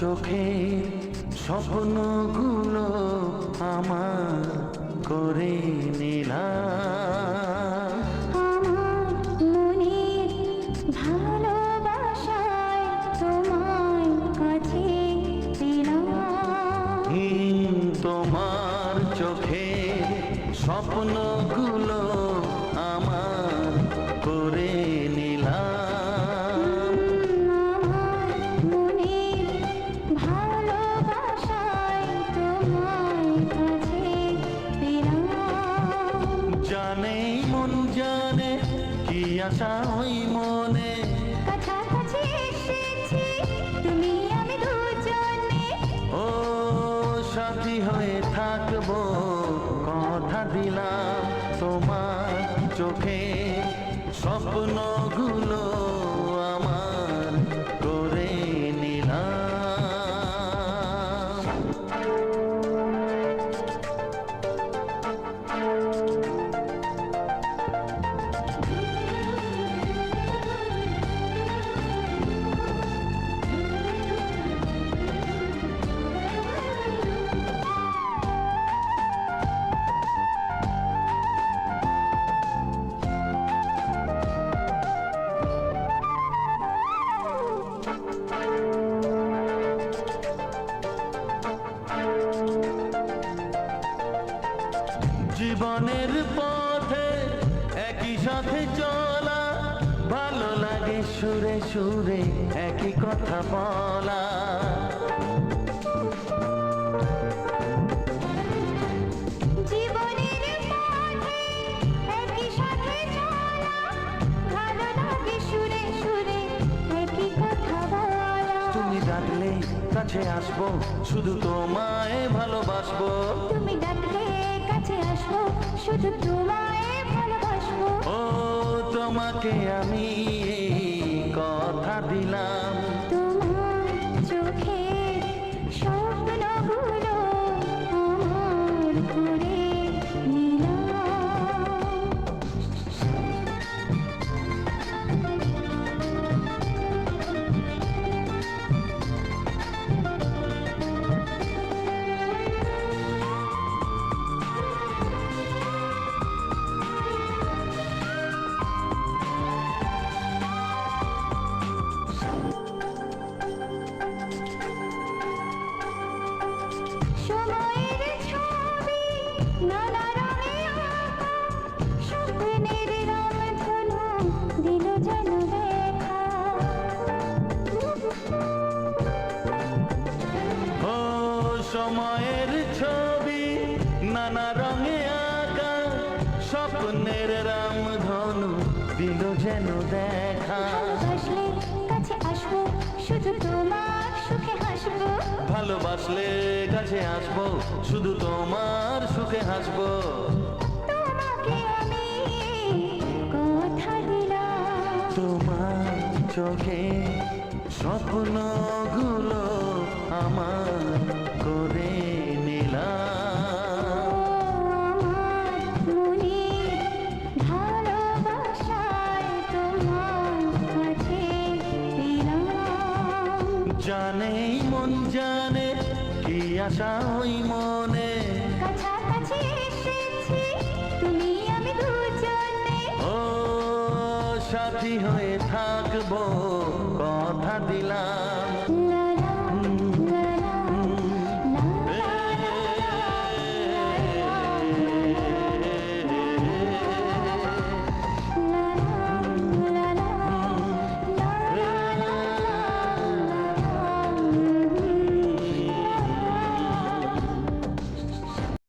চোখে স্বপ্নগুলো আমার করে পেলাম। তোমার চোখে স্বপ্নগুলো জানে মন জানে কি আশা ওই মনে? কাছাকাছি এসেছি তুমি আমি দুজনে। ও সাথী হয়ে থাকব কথা দিলাম তোমার চোখে। স্বপ্নগুলো জীবনের পথে একই সাথে চলা ভালো লাগে সুরে সুরে একই কথা বলা। ডাকলে কাছে আসব শুধু তোমায় ভালোবাসবো। তুমি ডাকলে শুধু তোমায় ভালোবাসবো। ও তোমাকে আমি সময়ের ছবি নানা রঙে আঁকা স্বপ্নের রামধনু দিল যেন দেখা। ভালোবাসলে কাছে আসব শুধু তোমার সুখে হাসবো। ভালোবাসলে কাছে আসব শুধু তোমার সুখে হাসবো। তোমার চোখে স্বপ্নগুলো আমার করে নিলাম জানে মন জানে কি আশা ওই মনে। কাছাকাছি এসেছি তুমি আমি দুজনে। ও সাথী হয়ে থাকব কথা দিলাম।